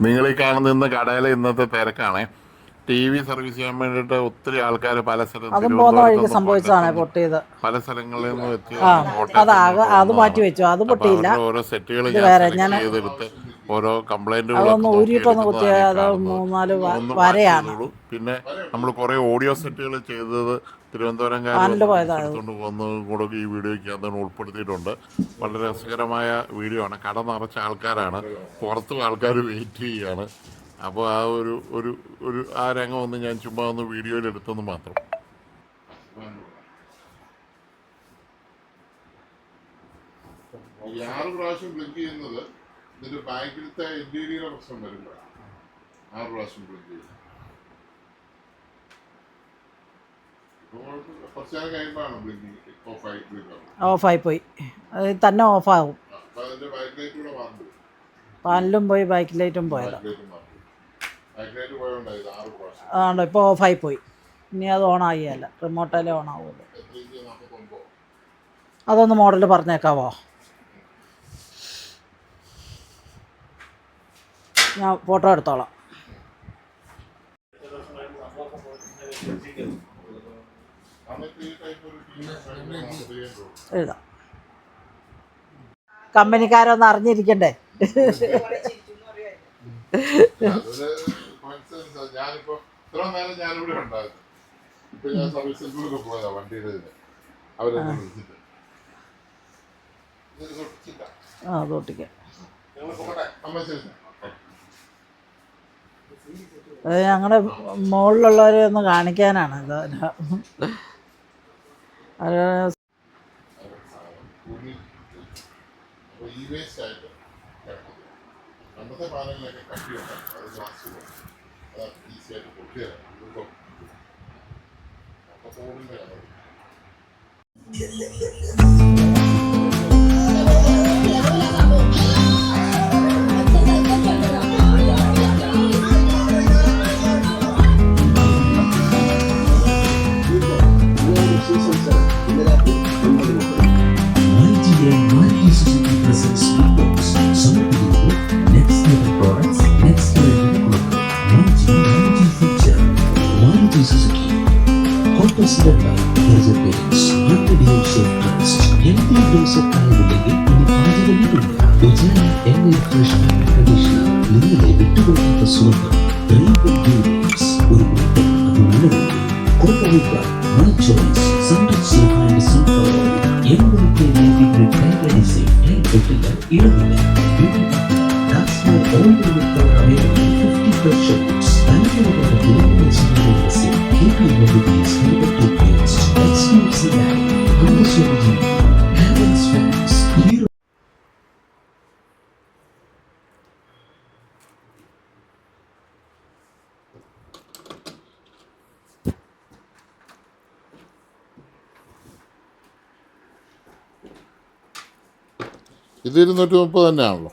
നിങ്ങൾ ഈ കാണുന്ന ഇന്ന് കടയിലെ ഇന്നത്തെ തിരക്കാണ്. ടി വി സർവീസ് ചെയ്യാൻ വേണ്ടിട്ട് ഒത്തിരി ആൾക്കാർ പല സ്ഥലത്തും സംഭവിച്ചതാണ് പൊട്ടിയത്. പല സ്ഥലങ്ങളിൽ നിന്ന് അത് മാറ്റി വെച്ചു അത് പൊട്ടിയില്ല. ഓരോ സെറ്റുകൾ ഞാൻ- ചെയ്തെടുത്ത് ഓരോ കംപ്ലൈന്റുകളും അതൊന്ന് ഊരിയിട്ടൊന്ന് കുത്തിയ അത് മൂന്നാൽ വരയാണ്. പിന്നെ നമ്മൾ കുറെ ഓഡിയോ സെറ്റുകൾ ചെയ്തത് തിരുവനന്തപുരം വന്ന് എടുത്തുകൊണ്ട് പോകുന്നതും കൂടെ ഈ വീഡിയോയ്ക്ക് അതൊന്ന് ഉൾപ്പെടുത്തിയിട്ടുണ്ട്. വളരെ രസകരമായ വീഡിയോ ആണ്. കട നിറച്ച ആൾക്കാരാണ്. പുറത്തും ആൾക്കാർ വെയിറ്റ് ചെയ്യുകയാണ് അപ്പോൾ ആ ഒരു ഒരു ഒരു ആ രംഗം ഒന്ന് ഞാൻ ചുമ്മാ ഒന്ന് വീഡിയോയിൽ എടുത്തെന്ന് മാത്രം. ഈ ആറ് പ്രാവശ്യം ബ്ലിങ്ക് ചെയ്യുന്നത് ഇതിന്റെ ബാങ്കിലത്തെ ഇന്റീരിയർ പ്രശ്നം വരുമ്പോഴാണ് ആറ് പ്രാവശ്യം പ്രിന്റ് ചെയ്യുന്നത് ഓഫായി പോയി അത് തന്നെ ഓഫാകും പാനലും പോയി ബൈക്ക് ലൈറ്റും പോയല്ലോ ഇപ്പൊ ഇപ്പോൾ ഓഫായി പോയി. ഇനി അത് ഓൺ റിമോട്ടിലേ റിമോട്ടല്ലേ ഓൺ ആവുള്ളൂ. അതൊന്ന് മോഡൽ പറഞ്ഞേക്കാവോ? ഞാൻ ഫോട്ടോ എടുത്തോളാം എഴുതാം കമ്പനിക്കാരൊന്ന് അറിഞ്ഞിരിക്കണ്ടേ. ഞാനിപ്പോ നേരം ആ ശരി. അത് ഞങ്ങളുടെ മുകളിലുള്ളവരെ ഒന്ന് കാണിക്കാനാണ്. ഇത്. പണ്ടത്തെ തോടിന്റെ Delta, Pleasure Paints, Hundred Years of Trust, Healthy Dose of കാര്യമില്ലെങ്കിൽ ഇനി പാചകമില്ല. ഉജാല എണ്ണ ഫ്രഷ് കണ്ടീഷണർ നിങ്ങളെ വിട്ടുകൊടുക്കാത്ത സുഗന്ധം ഒരു ഇത് ഇരുന്നൂറ്റി മുപ്പത് തന്നെയാണല്ലോ.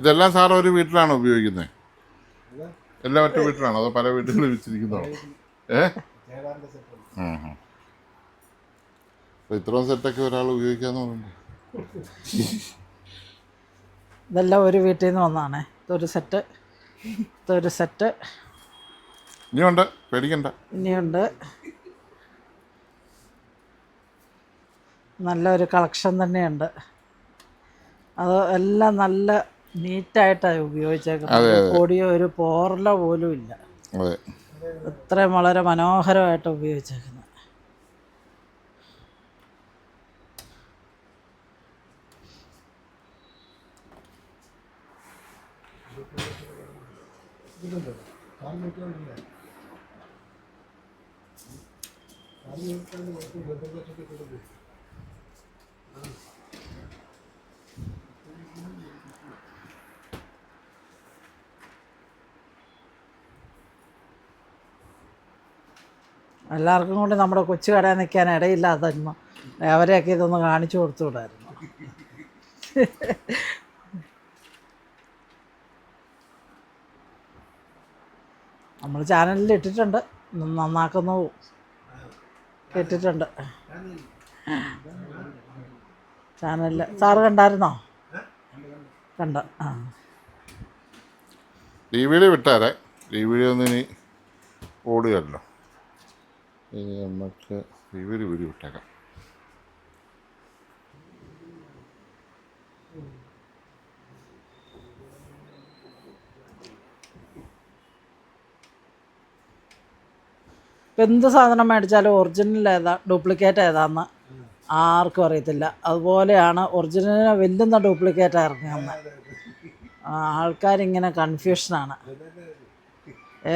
ഇതെല്ലാം സാർ ഒരു വീട്ടിലാണോ ഉപയോഗിക്കുന്നത് എല്ലാം ഒറ്റ വീട്ടിലാണോ? അതോ പല വീടുകളിൽ വെച്ചിരിക്കുന്നതാണോ? ഏ? ഇത്രയും സെറ്റൊക്കെ ഒരാൾ ഉപയോഗിക്കാന്ന് പറയുന്നത് ഇതെല്ലാം ഒരു വീട്ടിൽ നിന്ന് വന്നാണ്. ഇതൊരു സെറ്റ്. ഇതൊരു സെറ്റ്. ഇനിയുണ്ട്? പേടിക്കണ്ട. ഇനിയുണ്ട്. നല്ലൊരു കളക്ഷൻ തന്നെയുണ്ട്. അത് എല്ലാം നല്ല നീറ്റായിട്ടാണ് ഉപയോഗിച്ചേക്കുന്നത്. പൊടി പൊടിയോ ഒരു പോറല പോലും ഇല്ല. ഇത്രയും വളരെ മനോഹരമായിട്ട് ഉപയോഗിച്ചേക്കുന്നത്. എല്ലാവർക്കും കൊണ്ട് നമ്മുടെ കൊച്ചു കടയിൽ നിൽക്കാൻ ഇടയില്ലാതായിരുന്നു അവരെയൊക്കെ ഇതൊന്ന് കാണിച്ചു കൊടുത്തുവിടായിരുന്നു. നമ്മൾ ചാനലിൽ ഇട്ടിട്ടുണ്ട്. നന്നാക്കുന്നു. ഇട്ടിട്ടുണ്ട് ചാനലിൽ സാറ് കണ്ടായിരുന്നോ? കണ്ട? ആ. ഡി വി ഡി വിട്ടാരെ. ഡി വി ഡി ഒന്നും ഇനി ഓടുകയല്ലോ. ഇനി നമുക്ക് ഇവർ വി വിട്ടേക്കാം. ഇപ്പം എന്ത് സാധനം മേടിച്ചാലും ഒറിജിനൽ ഏതാ ഡ്യൂപ്ലിക്കേറ്റ് ഏതാന്ന് ആർക്കും അറിയത്തില്ല. അതുപോലെയാണ് ഒറിജിനലിനെ വെല്ലുന്ന ഡ്യൂപ്ലിക്കേറ്റ് ഇറങ്ങുന്നത് ആൾക്കാരിങ്ങനെ കൺഫ്യൂഷനാണ്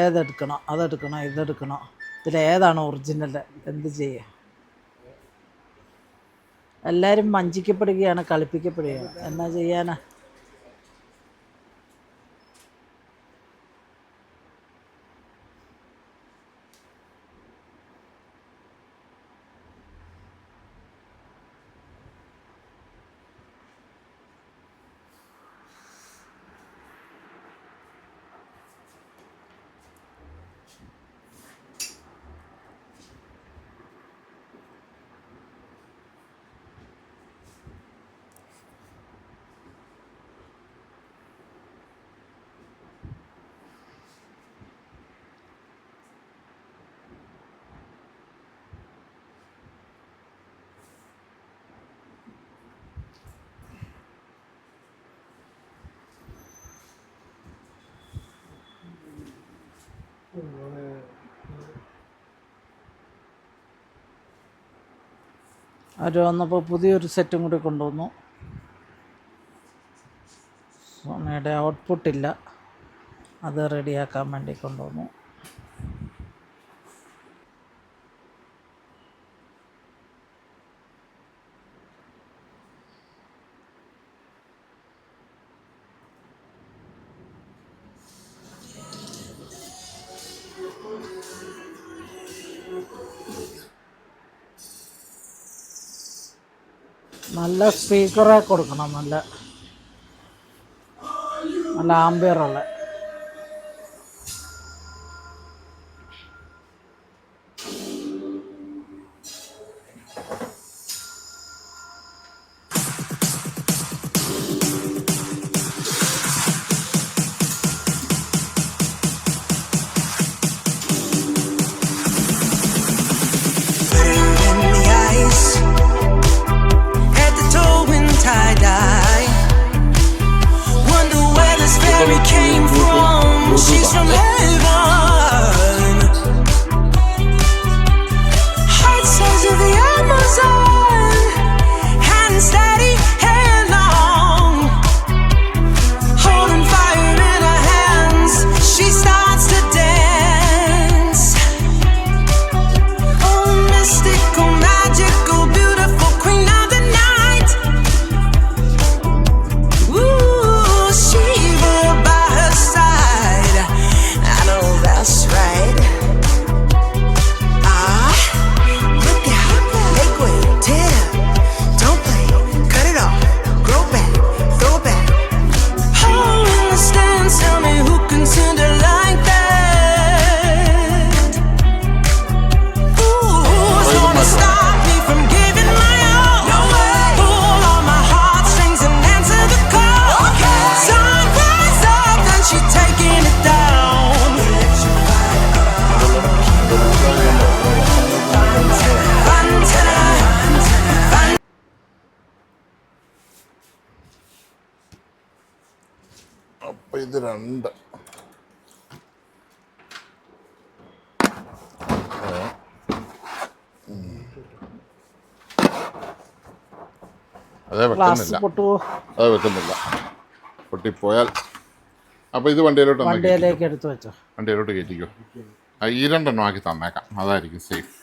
ഏതെടുക്കണോ അതെടുക്കണോ ഇതെടുക്കണോ. ഇതിലേതാണ് ഒറിജിനൽ എന്ത് ചെയ്യുക എല്ലാവരും വഞ്ചിക്കപ്പെടുകയാണ് കളിപ്പിക്കപ്പെടുകയാണ്. എന്നാ ചെയ്യാനാ? അവർ വന്നപ്പോൾ പുതിയൊരു സെറ്റും കൂടി കൊണ്ടുവന്നു. സോണിയുടെ ഔട്ട്പുട്ടില്ല അത് റെഡിയാക്കാൻ വേണ്ടി കൊണ്ടുവന്നു. നല്ല സ്പീക്കറെ കൊടുക്കണം നല്ല നല്ല ആംബിയറുള്ള രണ്ട്. അതെ അതേ വെക്കുന്നില്ല അതെ വെക്കുന്നില്ല പൊട്ടിപ്പോയാൽ അപ്പോൾ ഇത് വണ്ടിയിലോട്ട്. വണ്ടിയിലേക്ക് എടുത്തു വെച്ചോ. വണ്ടിയിലോട്ട് കയറ്റിക്കോ. ആ, ഈ രണ്ടെണ്ണം ആക്കി തന്നേക്കാം. അതായിരിക്കും സേഫ്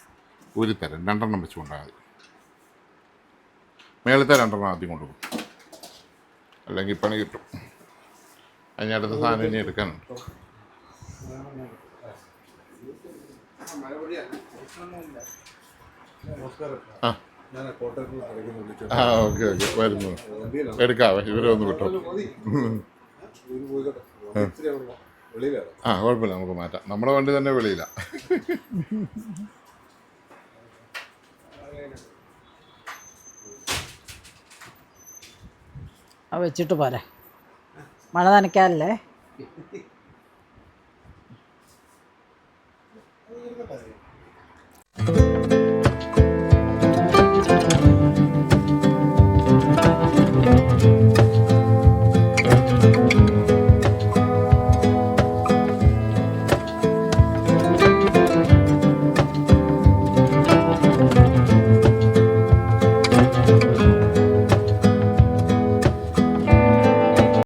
ഒരു തരം രണ്ടെണ്ണം വെച്ച് കൊണ്ടാൽ മതി. മേളത്തെ രണ്ടെണ്ണം ആദ്യം കൊണ്ടുപോകും. അല്ലെങ്കിൽ പണി കിട്ടും. അതിന് അടുത്ത സാധനം ഇനി എടുക്കണം. ആ. Okay okay. വരുന്നു. എടുക്കാവേ ഇവരെ ഒന്ന് വിട്ടോ. ആ കുഴപ്പമില്ല. നമുക്ക് മാറ്റാം. നമ്മുടെ വണ്ടി തന്നെ വെളിയില്ല വെച്ചിട്ട് പോരെ. மழை நனைக்காதில்ல